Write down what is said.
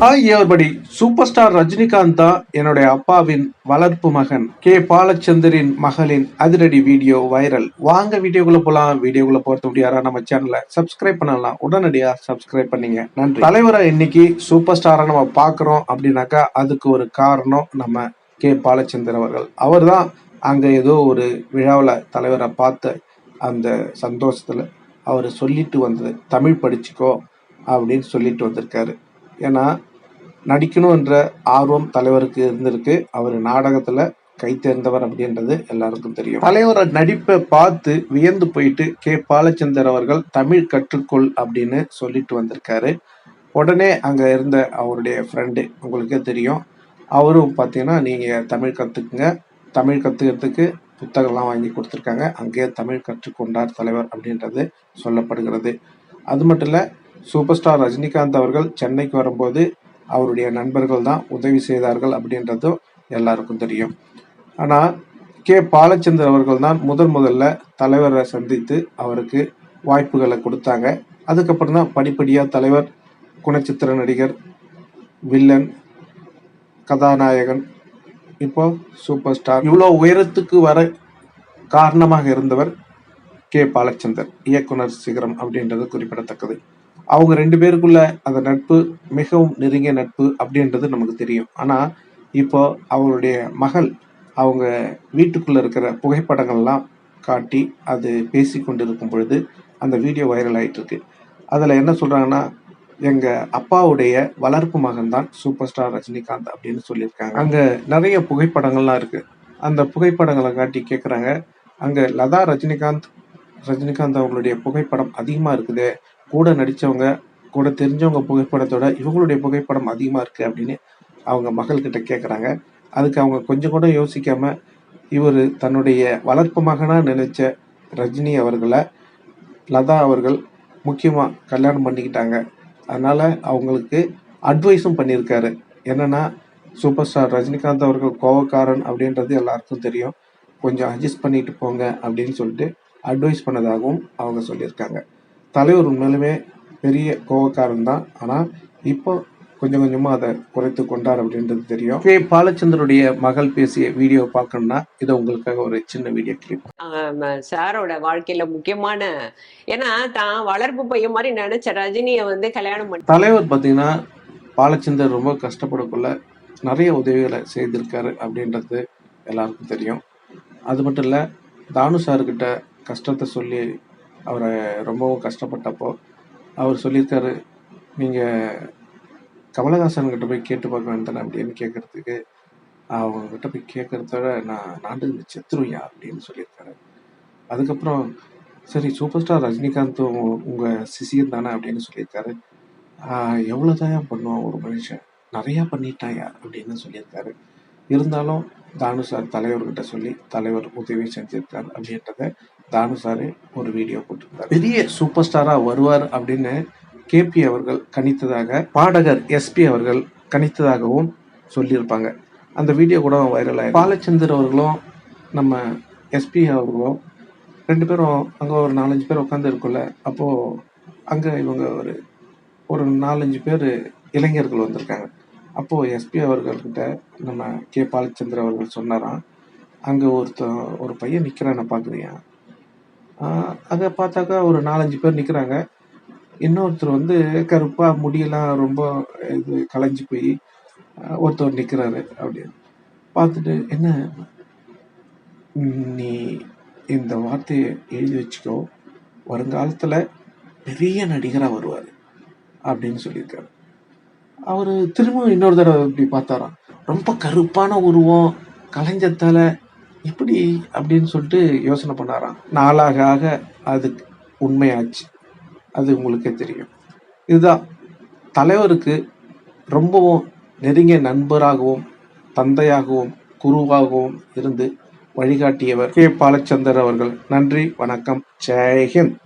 Hi everybody super star Rajinikanth தான் என்னுடைய அப்பாவின் வளர்ப்பு மகன். கே. பாலச்சந்தரின் மகளின் அதிரடி வீடியோ வைரல். வாங்க வீடியோக்குள்ள போலாம். வீடியோக்குள்ள போறது முடியாரா நம்ம சேனலை சப்ஸ்கிரைப் பண்ணலாம். உடனடியா சப்ஸ்கிரைப் பண்ணீங்க. நன்றி. தலைவரை இன்னைக்கு சூப்பர் ஸ்டாரா நம்ம பாக்குறோம் அப்படின்னாக்கா அதுக்கு ஒரு காரணம் நம்ம கே. பாலச்சந்தர் அவர்கள். அவர் தான் அங்க ஏதோ ஒரு விழாவில் தலைவரை பார்த்த அந்த சந்தோஷத்துல அவர் சொல்லிட்டு வந்தது. தமிழ் படிச்சுக்கோ அப்படின்னு சொல்லிட்டு வந்திருக்காரு. ஏன்னா நடிக்கணுன்ற ஆர்வம் தலைவருக்கு இருந்திருக்கு. அவர் நாடகத்துல கை தேர்ந்தவர் அப்படின்றது எல்லாருக்கும் தெரியும். தலைவரோட நடிப்பை பார்த்து வியந்து போயிட்டு கே. பாலச்சந்தர் அவர்கள் தமிழ் கற்றுக்கொள் அப்படின்னு சொல்லிட்டு வந்திருக்காரு. உடனே அங்க இருந்த அவருடைய ஃப்ரெண்டு உங்களுக்கே தெரியும். அவரும் பார்த்தீங்கன்னா நீங்க தமிழ் கத்துக்குங்க. தமிழ் கத்துக்கிறதுக்கு புத்தகம்லாம் வாங்கி கொடுத்துருக்காங்க. அங்கேயே தமிழ் கற்றுக்கொண்டார் தலைவர் அப்படின்றது சொல்லப்படுகிறது. அது மட்டும் இல்லை சூப்பர் ஸ்டார் ரஜினிகாந்த் அவர்கள் சென்னைக்கு வரும்போது அவருடைய நண்பர்கள் தான் உதவி செய்தார்கள் அப்படின்றதும் எல்லாருக்கும் தெரியும். ஆனால் கே. பாலச்சந்தர் அவர்கள் தான் முதன் முதல்ல தலைவரை சந்தித்து அவருக்கு வாய்ப்புகளை கொடுத்தாங்க. அதுக்கப்புறம் தான் படிப்படியாக தலைவர் குணச்சித்திர நடிகர் வில்லன் கதாநாயகன் இப்போ சூப்பர் ஸ்டார். இவ்வளோ உயரத்துக்கு வர காரணமாக இருந்தவர் கே. பாலச்சந்தர் இயக்குனர் சிகரம் அப்படின்றது குறிப்பிடத்தக்கது. அவங்க ரெண்டு பேருக்குள்ள அந்த நட்பு மிகவும் நெருங்கிய நட்பு அப்படின்றது நமக்கு தெரியும். ஆனா இப்போ அவருடைய மகள் அவங்க வீட்டுக்குள்ள இருக்கிற புகைப்படங்கள்லாம் காட்டி அது பேசி கொண்டிருக்கும் பொழுது அந்த வீடியோ வைரல் ஆயிட்டு இருக்கு அதுல என்ன சொல்றாங்கன்னா எங்க அப்பாவுடைய வளர்ப்பு மகன் தான் சூப்பர் ஸ்டார் ரஜினிகாந்த் அப்படின்னு சொல்லியிருக்காங்க. அங்க நிறைய புகைப்படங்கள்லாம் இருக்கு. அந்த புகைப்படங்களை காட்டி கேட்குறாங்க அங்க லதா ரஜினிகாந்த் ரஜினிகாந்த் அவங்களுடைய புகைப்படம் அதிகமா இருக்குது கூட நடித்தவங்க கூட தெரிஞ்சவங்க புகைப்படத்தோட இவங்களுடைய புகைப்படம் அதிகமாக இருக்கு அப்படின்னு அவங்க மகள்கிட்ட கேட்குறாங்க அதுக்கு அவங்க கொஞ்சம் கூட யோசிக்காம இவர் தன்னுடைய வளர்ப்பு மகனாக நினைச்ச ரஜினி அவர்களை லதா அவர்கள் முக்கியமாக கல்யாணம் பண்ணிக்கிட்டாங்க. அதனால் அவங்களுக்கு அட்வைஸும் பண்ணியிருக்காரு. என்னன்னா சூப்பர் ஸ்டார் ரஜினிகாந்த் அவர்கள் கோவக்காரன் அப்படின்றது எல்லாருக்கும் தெரியும். கொஞ்சம் அட்ஜஸ்ட் பண்ணிட்டு போங்க அப்படின்னு சொல்லிட்டு அட்வைஸ் பண்ணதாகவும் அவங்க சொல்லியிருக்காங்க. தலைவர் உண்மையிலுமே பெரிய கோவக்காரன் தான். ஆனா இப்போ கொஞ்சம் கொஞ்சமா அதை குறைத்து கொண்டார் அப்படின்றது தெரியும். கே. பாலச்சந்தருடைய மகள் பேசிய வீடியோ பார்க்கணும்னா இது உங்களுக்காக ஒரு சின்ன வீடியோ கிளிப் சாரோட வாழ்க்கையில முக்கியமான ஏன்னா தான் வளர்ப்பு பையன் மாதிரி நினைச்ச ரஜினிய வந்து கல்யாணம் பண்ணி தலைவர் பார்த்தீங்கன்னா பாலச்சந்தர் ரொம்ப கஷ்டப்படக்குள்ள நிறைய உதவிகளை செய்திருக்காரு அப்படின்றது எல்லாருக்கும் தெரியும். அது மட்டும் இல்லை தானு சார்கிட்ட கஷ்டத்தை சொல்லி அவரை ரொம்பவும் கஷ்டப்பட்டப்போ அவர் சொல்லியிருக்காரு நீங்கள் கமலஹாசன் கிட்ட போய் கேட்டு பார்க்க வேண்டாம் அப்படின்னு கேட்கறதுக்கு. அவங்கக்கிட்ட போய் கேட்கறத நான் நாட்டு செத்துருவியா அப்படின்னு சொல்லியிருக்காரு. அதுக்கப்புறம் சரி சூப்பர் ஸ்டார் ரஜினிகாந்த் உங்கள் சிசியன் தானே அப்படின்னு சொல்லியிருக்காரு. எவ்வளோதான் எவ்வளவுதான் பண்ணுவான் ஒரு மனுஷன்? நிறையா பண்ணிட்டாயா அப்படின்னு சொல்லியிருக்காரு. இருந்தாலும் தானு சார் தலைவர்கிட்ட சொல்லி தலைவர் உதவி செஞ்சிருக்கார் அப்படின்றத தானு சார் ஒரு வீடியோ போட்டிருந்தார். பெரிய சூப்பர் ஸ்டாரா வருவார் அப்படின்னு கேபி அவர்கள் கணித்ததாக பாடகர் எஸ்பி அவர்கள் கணித்ததாகவும் சொல்லியிருப்பாங்க. அந்த வீடியோ கூட வைரல் ஆகி பாலச்சந்தர் அவர்களும் நம்ம எஸ்பி அவர்களும் ரெண்டு பேரும் அங்கே ஒரு நாலஞ்சு பேர் உட்காந்து இருக்குல்ல அப்போது அங்கே இவங்க ஒரு ஒரு நாலஞ்சு பேர் இளைஞர்கள் வந்திருக்காங்க. அப்போது எஸ்பி அவர்கள்கிட்ட நம்ம கே பாலச்சந்திர அவர்கள் சொன்னாராம் அங்கே ஒருத்தன் ஒரு பையன் நிற்கிறான் பாக்குறியா பார்க்குறியான் அதை பார்த்தாக்கா ஒரு நாலஞ்சு பேர் நிற்கிறாங்க இன்னொருத்தர் வந்து கருப்பாக முடியெல்லாம் ரொம்ப இது களைஞ்சு போய் ஒருத்தர் நிற்கிறாரு அப்படின்னு. பார்த்துட்டு என்ன? நீ இந்த வார்த்தையை எழுதி வச்சுக்கோ. வருங்காலத்தில் பெரிய நடிகராக வருவார் அப்படின்னு சொல்லியிருக்காரு. அவர் திரும்ப இன்னொரு தடவை இப்படி பார்த்தாராம். ரொம்ப கருப்பான உருவம் கலைஞ்சத்தால இப்படி அப்படின்னு சொல்லிட்டு யோசனை பண்ணாராம். நாளாக ஆக அது உண்மையாச்சு. அது உங்களுக்கே தெரியும். இதுதான். தலைவருக்கு ரொம்பவும் நெருங்கிய நண்பராகவும் தந்தையாகவும் குருவாகவும் இருந்து வழிகாட்டியவர் கே. பாலச்சந்தர் அவர்கள். நன்றி வணக்கம். ஜெய்ஹிந்த்